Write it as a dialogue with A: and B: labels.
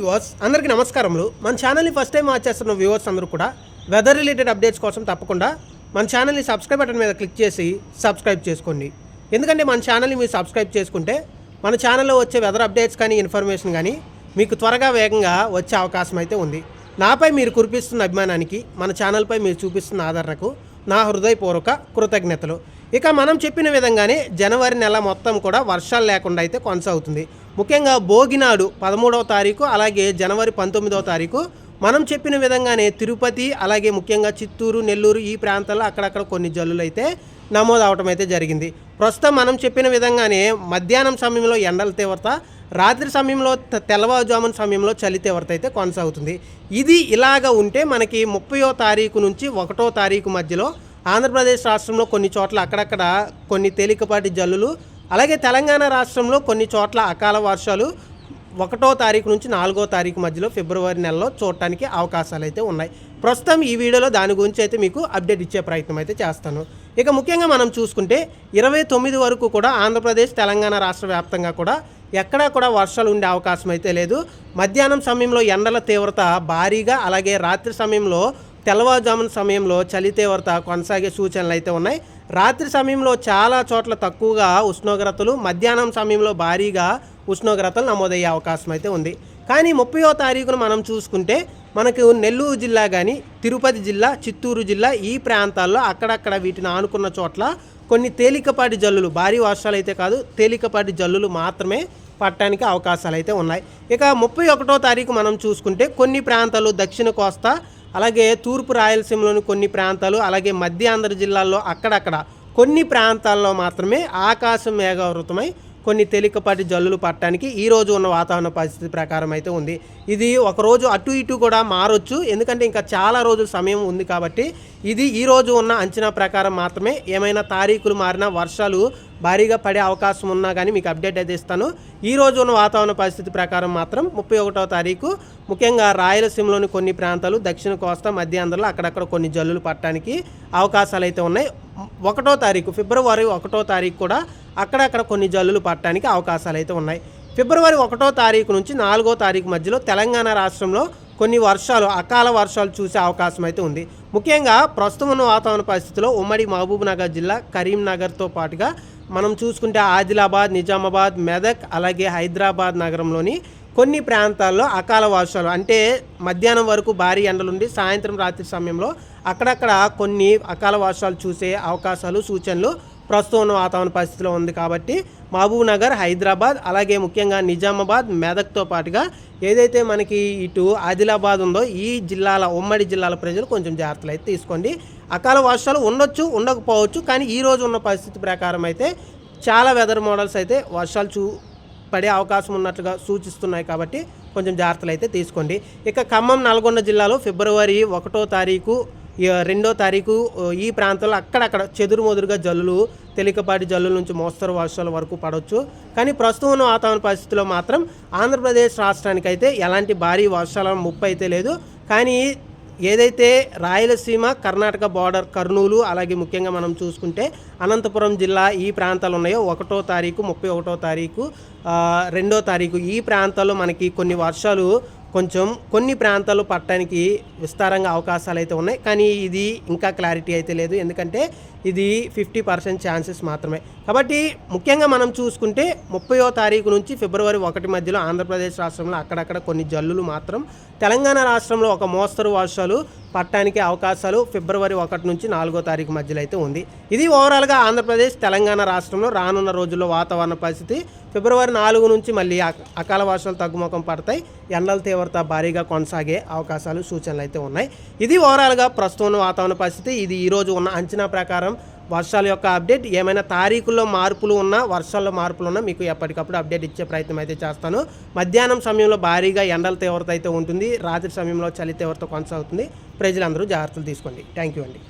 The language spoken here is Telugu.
A: వ్యూవర్స్ అందరికీ నమస్కారములు. మన ఛానల్ని ఫస్ట్ టైం వాచ్ చేస్తున్న వ్యూవర్స్ అందరూ కూడా వెదర్ రిలేటెడ్ అప్డేట్స్ కోసం తప్పకుండా మన ఛానల్ని సబ్స్క్రైబ్ బటన్ మీద క్లిక్ చేసి సబ్స్క్రైబ్ చేసుకోండి. ఎందుకంటే మన ఛానల్ని మీరు సబ్స్క్రైబ్ చేసుకుంటే మన ఛానల్లో వచ్చే వెదర్ అప్డేట్స్ కానీ ఇన్ఫర్మేషన్ కానీ మీకు త్వరగా వేగంగా వచ్చే అవకాశం అయితే ఉంది. నాపై మీరు కురిపిస్తున్న అభిమానానికి మన ఛానల్పై మీరు చూపిస్తున్న ఆదరణకు నా హృదయపూర్వక కృతజ్ఞతలు. ఇక మనం చెప్పిన విధంగానే జనవరి నెల మొత్తం కూడా వర్షాలు లేకుండా అయితే కొనసాగుతుంది. ముఖ్యంగా భోగినాడు పదమూడవ తారీఖు అలాగే జనవరి పంతొమ్మిదవ తారీఖు. మనం చెప్పిన విధంగానే తిరుపతి అలాగే ముఖ్యంగా చిత్తూరు నెల్లూరు ఈ ప్రాంతాల్లో అక్కడక్కడ కొన్ని జల్లులు అయితే నమోదు అవటం అయితే జరిగింది. ప్రస్తుతం మనం చెప్పిన విధంగానే మధ్యాహ్నం సమయంలో ఎండల తీవ్రత రాత్రి సమయంలో తెల్లవారుజామున సమయంలో చలి తీవ్రత అయితే కొనసాగుతుంది. ఇది ఇలాగ ఉంటే మనకి ముప్పయో తారీఖు నుంచి ఒకటో తారీఖు మధ్యలో ఆంధ్రప్రదేశ్ రాష్ట్రంలో కొన్ని చోట్ల అక్కడక్కడ కొన్ని తేలికపాటి జల్లులు అలాగే తెలంగాణ రాష్ట్రంలో కొన్ని చోట్ల అకాల వర్షాలు ఒకటో తారీఖు నుంచి నాలుగో తారీఖు మధ్యలో ఫిబ్రవరి నెలలో చూడటానికి అవకాశాలు అయితే ఉన్నాయి. ప్రస్తుతం ఈ వీడియోలో దాని గురించి అయితే మీకు అప్డేట్ ఇచ్చే ప్రయత్నం అయితే చేస్తాను. ఇక ముఖ్యంగా మనం చూసుకుంటే ఇరవై తొమ్మిది వరకు కూడా ఆంధ్రప్రదేశ్ తెలంగాణ రాష్ట్ర వ్యాప్తంగా కూడా ఎక్కడా కూడా వర్షాలు ఉండే అవకాశం అయితే లేదు. మధ్యాహ్నం సమయంలో ఎండల తీవ్రత భారీగా అలాగే రాత్రి సమయంలో తెల్లవారుజామున సమయంలో చలి తీవ్రత కొనసాగే సూచనలు అయితే ఉన్నాయి. రాత్రి సమయంలో చాలా చోట్ల తక్కువగా ఉష్ణోగ్రతలు మధ్యాహ్నం సమయంలో భారీగా ఉష్ణోగ్రతలు నమోదయ్యే అవకాశం అయితే ఉంది. కానీ ముప్పయో తారీఖున మనం చూసుకుంటే మనకు నెల్లూరు జిల్లా కానీ తిరుపతి జిల్లా చిత్తూరు జిల్లా ఈ ప్రాంతాల్లో అక్కడక్కడ వీటిని ఆనుకున్న చోట్ల కొన్ని తేలికపాటి జల్లులు భారీ వర్షాలు అయితే కాదు తేలికపాటి జల్లులు మాత్రమే పట్టడానికి అవకాశాలు అయితే ఉన్నాయి. ఇక ముప్పై ఒకటో తారీఖు మనం చూసుకుంటే కొన్ని ప్రాంతాలు దక్షిణ కోస్తా అలాగే తూర్పు రాయలసీమలోని కొన్ని ప్రాంతాలు అలాగే మధ్య ఆంధ్ర జిల్లాల్లో అక్కడక్కడ కొన్ని ప్రాంతాల్లో మాత్రమే ఆకాశం మేఘావృతమై కొన్ని తేలికపాటి జల్లులు పట్టడానికి ఈ రోజు ఉన్న వాతావరణ పరిస్థితి ప్రకారం అయితే ఉంది. ఇది ఒకరోజు అటు ఇటు కూడా మారొచ్చు. ఎందుకంటే ఇంకా చాలా రోజుల సమయం ఉంది కాబట్టి ఇది ఈ రోజు ఉన్న అంచనా ప్రకారం మాత్రమే. ఏమైనా తారీఖులు మారినా వర్షాలు భారీగా పడే అవకాశం ఉన్నా కానీ మీకు అప్డేట్ అయితే ఇస్తాను. ఈ రోజు ఉన్న వాతావరణ పరిస్థితి ప్రకారం మాత్రం ముప్పై ఒకటో తారీఖు ముఖ్యంగా రాయలసీమలోని కొన్ని ప్రాంతాలు దక్షిణ కోస్తా మధ్యాంధ్రలో అక్కడక్కడ కొన్ని జల్లులు పట్టడానికి అవకాశాలు అయితే ఉన్నాయి. ఒకటో తారీఖు ఫిబ్రవరి ఒకటో తారీఖు కూడా అక్కడక్కడ కొన్ని జల్లులు పట్టడానికి అవకాశాలు అయితే ఉన్నాయి. ఫిబ్రవరి ఒకటో తారీఖు నుంచి నాలుగో తారీఖు మధ్యలో తెలంగాణ రాష్ట్రంలో కొన్ని వర్షాలు అకాల వర్షాలు చూసే అవకాశం అయితే ఉంది. ముఖ్యంగా ప్రస్తుతం ఉన్న వాతావరణ పరిస్థితిలో ఉమ్మడి మహబూబ్ నగర్ జిల్లా కరీంనగర్తో పాటుగా మనం చూసుకుంటే ఆదిలాబాద్ నిజామాబాద్ మెదక్ అలాగే హైదరాబాద్ నగరంలోని కొన్ని ప్రాంతాల్లో అకాల వర్షాలు. అంటే మధ్యాహ్నం వరకు భారీ ఎండలుండి సాయంత్రం రాత్రి సమయంలో అక్కడక్కడ కొన్ని అకాల వర్షాలు చూసే అవకాశాలు సూచనలు ప్రస్తుతం ఉన్న వాతావరణ పరిస్థితిలో ఉంది కాబట్టి మహబూబ్ నగర్ హైదరాబాద్ అలాగే ముఖ్యంగా నిజామాబాద్ మెదక్తో పాటుగా ఏదైతే మనకి ఇటు ఆదిలాబాద్ ఉందో ఈ జిల్లాల ఉమ్మడి జిల్లాల ప్రజలు కొంచెం జాగ్రత్తలు అయితే తీసుకోండి. అకాల వర్షాలు ఉండొచ్చు ఉండకపోవచ్చు కానీ ఈ రోజు ఉన్న పరిస్థితి ప్రకారం అయితే చాలా వెదర్ మోడల్స్ అయితే వర్షాలు చూ పడే అవకాశం ఉన్నట్లుగా సూచిస్తున్నాయి కాబట్టి కొంచెం జాగ్రత్తలు అయితే తీసుకోండి. ఇక ఖమ్మం నల్గొండ జిల్లాలో ఫిబ్రవరి ఒకటో తారీఖు రెండో తారీఖు ఈ ప్రాంతంలో అక్కడక్కడ చెదురుమదురుగా జల్లులు తేలికపాటి జల్లుల నుంచి మోస్తరు వర్షాల వరకు పడవచ్చు. కానీ ప్రస్తుతం ఉన్న వాతావరణ పరిస్థితిలో మాత్రం ఆంధ్రప్రదేశ్ రాష్ట్రానికి అయితే ఎలాంటి భారీ వర్షాల ముప్పు అయితే లేదు. కానీ ఏదైతే రాయలసీమ కర్ణాటక బార్డర్ కర్నూలు అలాగే ముఖ్యంగా మనం చూసుకుంటే అనంతపురం జిల్లా ఈ ప్రాంతాలు ఉన్నాయో ఒకటో తారీఖు ముప్పై ఒకటో తారీఖు రెండో తారీఖు ఈ ప్రాంతాల్లో మనకి కొన్ని వర్షాలు కొంచెం కొన్ని ప్రాంతాలు పట్టడానికి విస్తారంగా అవకాశాలు అయితే ఉన్నాయి. కానీ ఇది ఇంకా క్లారిటీ అయితే లేదు. ఎందుకంటే ఇది ఫిఫ్టీ పర్సెంట్ ఛాన్సెస్ మాత్రమే. కాబట్టి ముఖ్యంగా మనం చూసుకుంటే ముప్పయో తారీఖు నుంచి ఫిబ్రవరి ఒకటి మధ్యలో ఆంధ్రప్రదేశ్ రాష్ట్రంలో అక్కడక్కడ కొన్ని జల్లులు మాత్రం తెలంగాణ రాష్ట్రంలో ఒక మోస్తరు వర్షాలు పట్టడానికి అవకాశాలు ఫిబ్రవరి ఒకటి నుంచి నాలుగో తారీఖు మధ్యలో అయితే ఉంది. ఇది ఓవరాల్గా ఆంధ్రప్రదేశ్ తెలంగాణ రాష్ట్రంలో రానున్న రోజుల్లో వాతావరణ పరిస్థితి ఫిబ్రవరి నాలుగు నుంచి మళ్ళీ అకాల వర్షాలు తగ్గుముఖం పడతాయి. ఎండల తీవ్రత భారీగా కొనసాగే అవకాశాలు సూచనలు అయితే ఉన్నాయి. ఇది ఓవరాల్గా ప్రస్తుతం ఉన్న వాతావరణ పరిస్థితి. ఇది ఈరోజు ఉన్న అంచనా ప్రకారం వర్షాల యొక్క అప్డేట్ ఏమైనా తారీఖుల్లో మార్పులు ఉన్నా వర్షాల్లో మార్పులు ఉన్నా మీకు ఎప్పటికప్పుడు అప్డేట్ ఇచ్చే ప్రయత్నం అయితే చేస్తాను. మధ్యాహ్నం సమయంలో భారీగా ఎండల తీవ్రత అయితే ఉంటుంది. రాత్రి సమయంలో చలి తీవ్రత కొనసాగుతుంది. ప్రజలందరూ జాగ్రత్తలు తీసుకోండి. థ్యాంక్ యూ అండి.